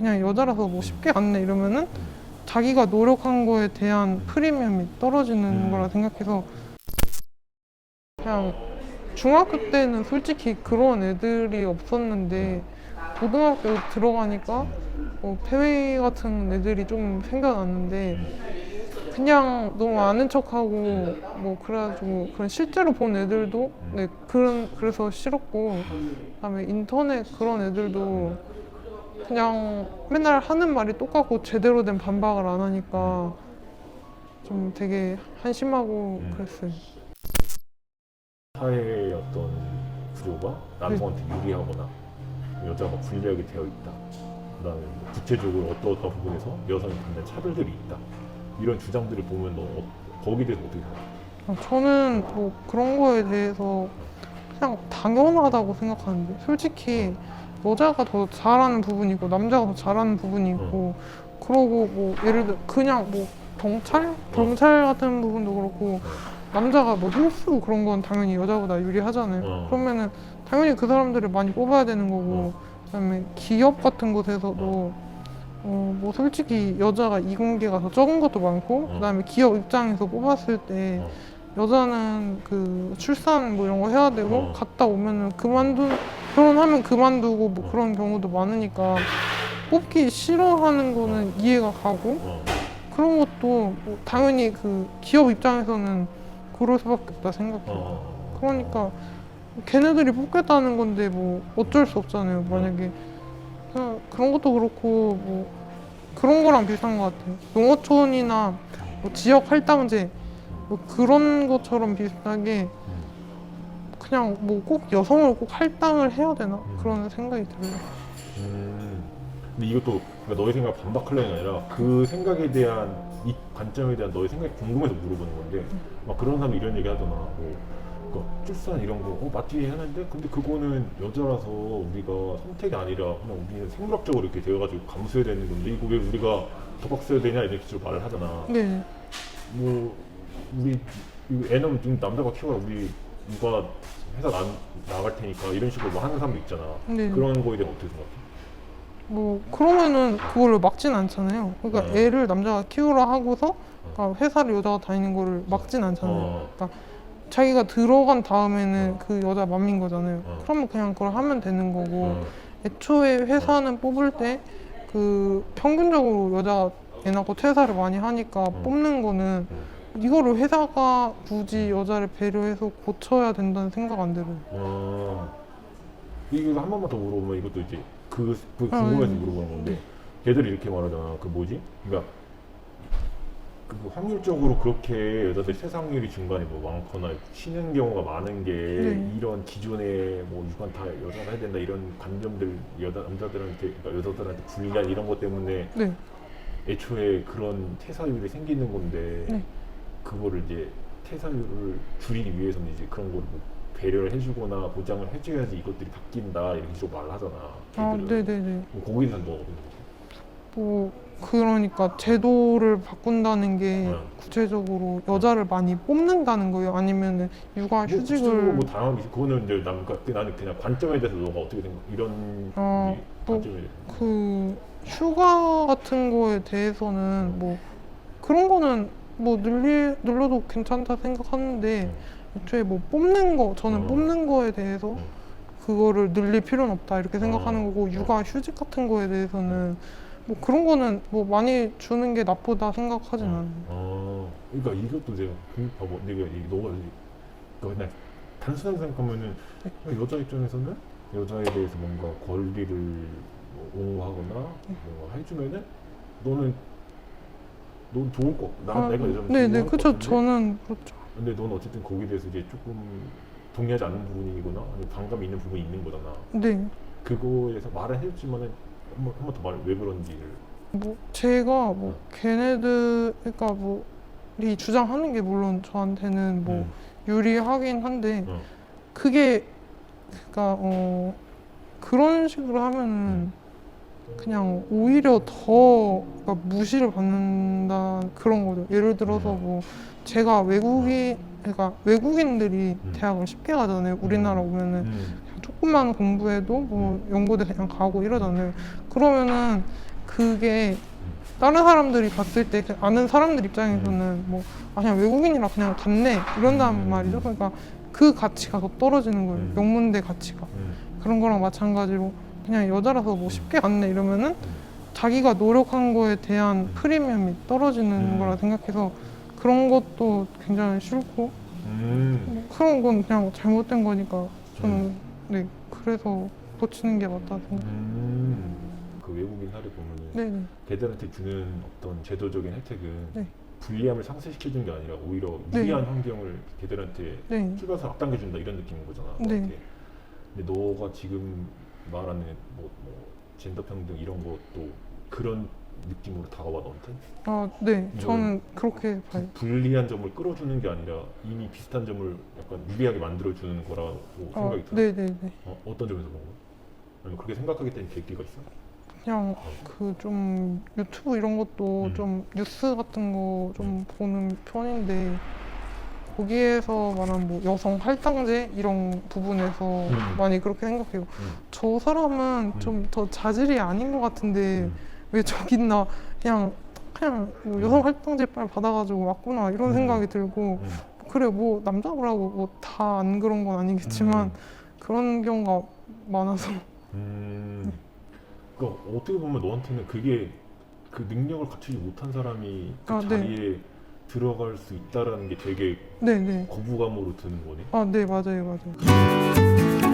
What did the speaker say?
그냥 여자라서 뭐 쉽게 갔네 이러면은 자기가 노력한 거에 대한 프리미엄이 떨어지는 음. 거라 생각해서 그냥 중학교 때는 솔직히 그런 애들이 없었는데 고등학교 들어가니까 뭐 폐회 같은 애들이 좀 생겨났는데 그냥 너무 아는 척하고 뭐 그래가지고 그런 실제로 본 애들도 네 그런 그래서 싫었고 그다음에 인터넷 그런 애들도 그냥 맨날 하는 말이 똑같고 제대로 된 반박을 안 하니까 좀 되게 한심하고 음. 그랬어요. 사회의 어떤 구조가 남성한테 유리하거나 여자가 불리하게 되어 있다. 그다음에 뭐 구체적으로 어떠어떤 부분에서 여성에 받는 차별들이 있다. 이런 주장들을 보면 너 어, 거기에 대해서 어떻게 생각해? 어, 저는 뭐 그런 거에 대해서 그냥 당연하다고 생각하는데 솔직히 여자가 더 잘하는 부분이 있고 남자가 더 잘하는 부분이 있고 그러고 뭐 예를 들어 그냥 뭐 경찰 경찰 같은 부분도 그렇고 남자가 뭐 힘쓰고 그런 건 당연히 여자보다 유리하잖아요. 어. 그러면은 당연히 그 사람들을 많이 뽑아야 되는 거고 그다음에 기업 같은 곳에서도 어 뭐 솔직히 여자가 이공계가 더 적은 것도 많고 어. 그다음에 기업 입장에서 뽑았을 때 어. 여자는 그 출산 뭐 이런 거 해야 되고 어. 갔다 오면은 그만두 결혼하면 그만두고 뭐 어. 그런 경우도 많으니까 뽑기 싫어하는 거는 이해가 가고 어. 그런 것도 뭐 당연히 그 기업 입장에서는 그럴 수밖에 없다 생각해. 요 어. 그러니까 걔네들이 뽑겠다는 건데 뭐 어쩔 수 없잖아요. 만약에 그냥 그런 것도 그렇고 뭐 그런 거랑 비슷한 것 같아요. 농어촌이나 뭐 지역 할당제 뭐 그런 것처럼 비슷하게 그냥 뭐 꼭 여성을 꼭 할당을 해야 되나 그런 생각이 들어요. 음. 근데 이것도 그러니까 너의 생각 반박하려는 게 아니라 그 생각에 대한 이 관점에 대한 너의 생각이 궁금해서 물어보는 건데 막 그런 사람 이런 얘기 하잖아. 뭐 그러니까 출산 이런 거 어, 맞지 하는데 근데 그거는 여자라서 우리가 선택이 아니라 그냥 우리는 생물학적으로 이렇게 되어가지고 감수해야 되는 건데 이거 왜 우리가 더 써야 되냐 이렇게 식으로 말을 하잖아. 네. 뭐 우리 이거 애는 좀 남자가 키워라 우리 누가 회사 나, 나갈 테니까 이런 식으로 뭐 하는 사람도 있잖아. 네. 그런 거에 대해 어떻게 생각해? 뭐 그러면은 그거를 막진 않잖아요. 그러니까 어. 애를 남자가 키우라 하고서 그러니까 회사를 여자가 다니는 거를 막진 않잖아요. 어. 그러니까 자기가 들어간 다음에는 그 여자 맘인 거잖아요. 어. 그러면 그냥 그걸 하면 되는 거고 어. 애초에 회사는 뽑을 때 그 평균적으로 여자가 애 낳고 퇴사를 많이 하니까 어. 뽑는 거는 이거를 회사가 굳이 여자를 배려해서 고쳐야 된다는 생각 안 들어요. 어. 이거 한 번만 더 물어보면 이것도 이제 그, 그 아, 궁금해서 네. 물어보는 건데 걔들이 이렇게 말하잖아. 그 뭐지? 그러니까 그 확률적으로 그렇게 여자들 세상률이 중간에 뭐 많거나 쉬는 경우가 많은 게 네. 이런 기존에 뭐 육아 다 여자가 해야 된다 이런 관점들 여자 남자들한테 그러니까 여자들한테 불리한 이런 것 때문에 네. 애초에 그런 퇴사율이 생기는 건데 네. 그거를 이제 퇴사율을 줄이기 위해서는 이제 그런 거를 뭐 배려를 해주거나 보장을 해줘야지 이것들이 바뀐다 이렇게 좀 말을 하잖아. 아, 걔들은. 네네네. 뭐 거기에 대해서 뭐 어떻게 뭐 그러니까 제도를 바꾼다는 게 네. 구체적으로 여자를 많이 뽑는다는 거예요? 아니면은 육아 뭐 휴직을 구체적으로 뭐 다양한 게 있어. 그거는 이제 난 그러니까 나는 그냥 관점에 대해서 너가 어떻게 생각? 이런 어, 이 뭐- 관점에 대해서. 그 휴가 같은 거에 대해서는 뭐 그런 거는 뭐 늘리 늘려도 괜찮다 생각하는데 애초에 뭐 뽑는 거 저는 어. 뽑는 거에 대해서 어. 그거를 늘릴 필요는 없다 이렇게 생각하는 어. 거고 육아 휴직 같은 거에 대해서는 뭐 그런 거는 뭐 많이 주는 게 나쁘다 생각하진 않아요. 어, 그러니까 이것도 그 봐봐, 내가 이 너가 그냥 단순하게 생각하면은 네. 여자 입장에서는 여자에 대해서 뭔가 권리를 뭐 옹호하거나 뭔가 해주면은 너는 넌 좋을 거. 나 아, 내가 예전에 네네 것 그쵸? 저는 그렇죠. 근데 넌 어쨌든 거기에 대해서 이제 조금 동의하지 않는 부분이거나 아니면 반감이 있는 부분이 있는 거잖아. 네. 그거에서 말은 해줬지만은 한번 한 번 더말왜 그런지를. 뭐 제가 뭐 걔네들 그러니까 뭐이 주장하는 게 물론 저한테는 뭐 음, 유리하긴 한데 어. 그게 그러니까 어 그런 식으로 하면은 그냥 오히려 더 그러니까 무시를 받는다 그런 거죠. 예를 들어서 뭐 제가 외국인 그러니까 외국인들이 음. 대학을 쉽게 가잖아요. 우리나라 오면은 음. 조금만 공부해도 뭐 연고대 그냥 가고 이러잖아요. 그러면은 그게 다른 사람들이 봤을 때그 아는 사람들 입장에서는 뭐 아, 그냥 외국인이라 그냥 갔네 이런단 음. 말이죠. 그러니까 그 가치가 더 떨어지는 거예요. 음. 명문대 가치가 음. 그런 거랑 마찬가지로 그냥 여자라서 뭐 쉽게 갔네 이러면은 음. 자기가 노력한 거에 대한 음. 프리미엄이 떨어지는 음. 거라 생각해서 그런 것도 굉장히 싫고 음. 뭐 그런 건 그냥 잘못된 거니까 저는 음. 네 그래서 고치는 게 맞다 생각. 음. 그 외국인 사례 보면은 네네 걔들한테 주는 어떤 제도적인 혜택은 네. 불리함을 상쇄시켜준 게 아니라 오히려 네. 유리한 환경을 걔들한테 네. 추가해서 앞당겨준다 이런 느낌인 거잖아. 네. 너한테. 근데 너가 지금 말하는 뭐, 뭐 젠더 평등 이런 것도 그런 느낌으로 다가와 너한테 아, 네. 저는 그렇게 봐요. 불리한 점을 끌어주는 게 아니라 이미 비슷한 점을 약간 유리하게 만들어주는 거라고 아, 생각이 들어. 네, 네, 네. 어, 어떤 점에서 그런 거야? 아니면 그렇게 생각하게 된 계기가 있어? 그냥 그 좀 유튜브 이런 것도 음. 좀 뉴스 같은 거 좀 보는 편인데 거기에서 말한 뭐 여성 할당제 이런 부분에서 음. 많이 그렇게 생각해요. 음. 저 사람은 음. 좀더 자질이 아닌 것 같은데 음. 왜 저기 있나 그냥 그냥 뭐 여성 할당제 빨 받아가지고 왔구나 이런 음. 생각이 들고 음. 그래 뭐 남자라고 뭐 다 안 그런 건 아니겠지만 음. 그런 경우가 많아서 음. 그러니까 어떻게 보면 너한테는 그게 그 능력을 갖추지 못한 사람이 그 아, 네. 자리에 들어갈 수 있다라는 게 되게 네네 거부감으로 드는 거네. 아 네 맞아요 맞아요